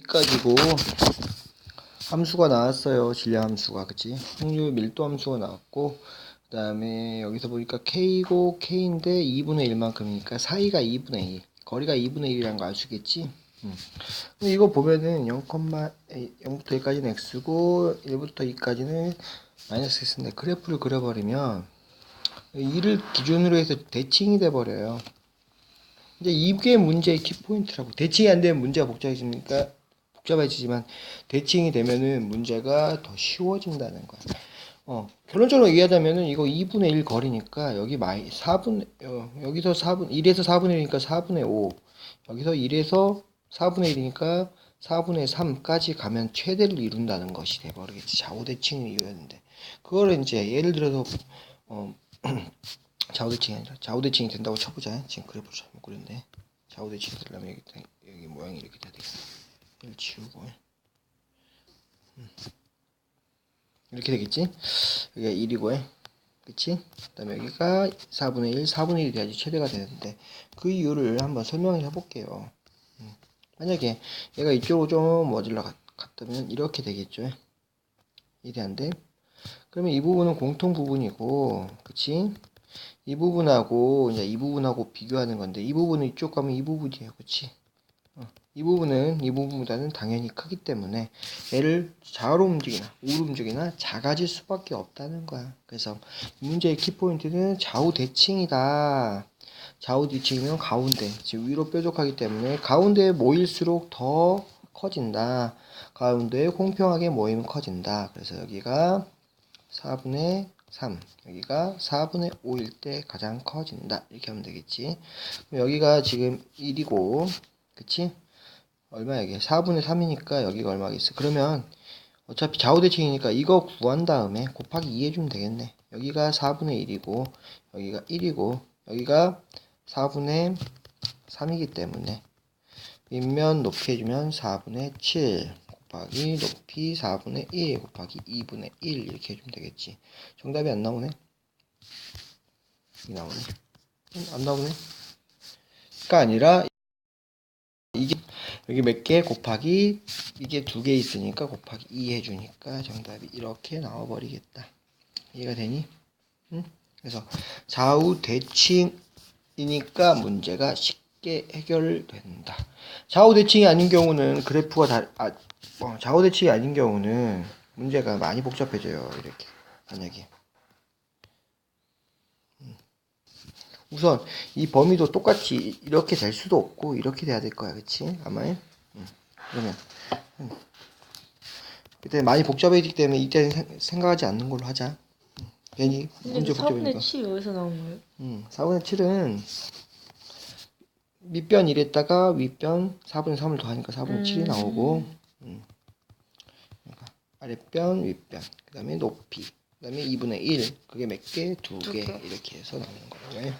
여기까지고 함수가 나왔어요. 질량 함수가 그치? 확률 밀도 함수가 나왔고 그 다음에 여기서 보니까 K고 K인데 2분의 1만큼이니까 사이가 2분의 1 거리가 2분의 1이라는 거 있겠지? 음. 근데 이거 보면은 0, 0부터 2까지는 X고 1부터 2까지는 마이너스 X인데 그래프를 그려버리면 2를 기준으로 해서 대칭이 돼버려요. 이제 이게 문제의 키포인트라고. 대칭이 안 되면 문제가 복잡해지니까 복잡해지지만 대칭이 되면은 문제가 더 쉬워진다는 거야. 어, 결론적으로 얘기하자면은 이거 2분의 1 거리니까 여기 마이 4분 어, 여기서 4분 1에서 4분의 1이니까 4분의 5. 여기서 1에서 4분의 1이니까 4분의 3까지 가면 최대를 이룬다는 것이 돼버리겠지. 좌우대칭을 이루었는데 그거를 이제 예를 들어서 어, 좌우대칭이 아니라 좌우대칭이 된다고 쳐보자. 지금 잘못 그렸네. 좌우대칭이 되려면 여기, 여기 모양이 이렇게 돼야 되겠다. 지우고 음. 이렇게 되겠지? 여기가 1이고 그치? 그 다음에 여기가 4분의 1, 4분의 1이 돼야지 최대가 되는데 그 이유를 한번 설명을 해볼게요. 음. 만약에 얘가 이쪽으로 좀 어질러 갔- 갔다면 이렇게 되겠죠? 돼? 그러면 이 부분은 공통 부분이고, 그치? 이 부분하고, 이제 이 부분하고 비교하는 건데, 이 부분은 이쪽 가면 이 부분이에요. 그치? 어, 이 부분은 이 부분보다는 당연히 크기 때문에 얘를 좌우로 움직이나 우로 움직이나 작아질 수밖에 없다는 거야. 그래서 이 문제의 키포인트는 좌우 대칭이다. 좌우 대칭이면 가운데, 지금 위로 뾰족하기 때문에 가운데에 모일수록 더 커진다. 가운데에 공평하게 모이면 커진다. 그래서 여기가 4분의 3, 여기가 4분의 5일 때 가장 커진다. 이렇게 하면 되겠지. 여기가 지금 1이고, 그치? 얼마야 이게? 4분의 3이니까 여기가 얼마겠어? 그러면 어차피 좌우대칭이니까 이거 구한 다음에 곱하기 2 해주면 되겠네. 여기가 4분의 1이고, 여기가 1이고, 여기가 4분의 3이기 때문에 밑면 높이 해주면 4분의 7 곱하기 높이 4분의 1 곱하기 2분의 1 이렇게 해주면 되겠지. 정답이 안 나오네. 여기 나오네. 음, 안 나오네. 가 아니라 이게 여기 몇 개 곱하기 이게 두 개 있으니까 곱하기 2 해주니까 정답이 이렇게 나와버리겠다. 이해가 되니? 응? 그래서 좌우 대칭이니까 문제가 쉽게 해결된다. 좌우 대칭이 아닌 경우는 그래프가 다 아, 어, 좌우 대칭이 아닌 경우는 문제가 많이 복잡해져요. 이렇게 만약에 우선 이 범위도 똑같이 이렇게 될 수도 없고 이렇게 돼야 될 거야, 그렇지? 아마 음. 그러면 음. 그때 많이 복잡해지기 때문에 이때는 생- 생각하지 않는 걸로 하자. 음. 괜히 문제 근데 4분의 복잡해니까. 7 여기서 나온 거예요? 음, 4분의 7은 밑변 1에다가 윗변 4분의 3을 더하니까 4분의 7이 음. 나오고 음. 그러니까 아랫변 윗변 그 다음에 높이 그 다음에 2분의 1 그게 몇 개? 두 개. 이렇게 해서 나오는 거예요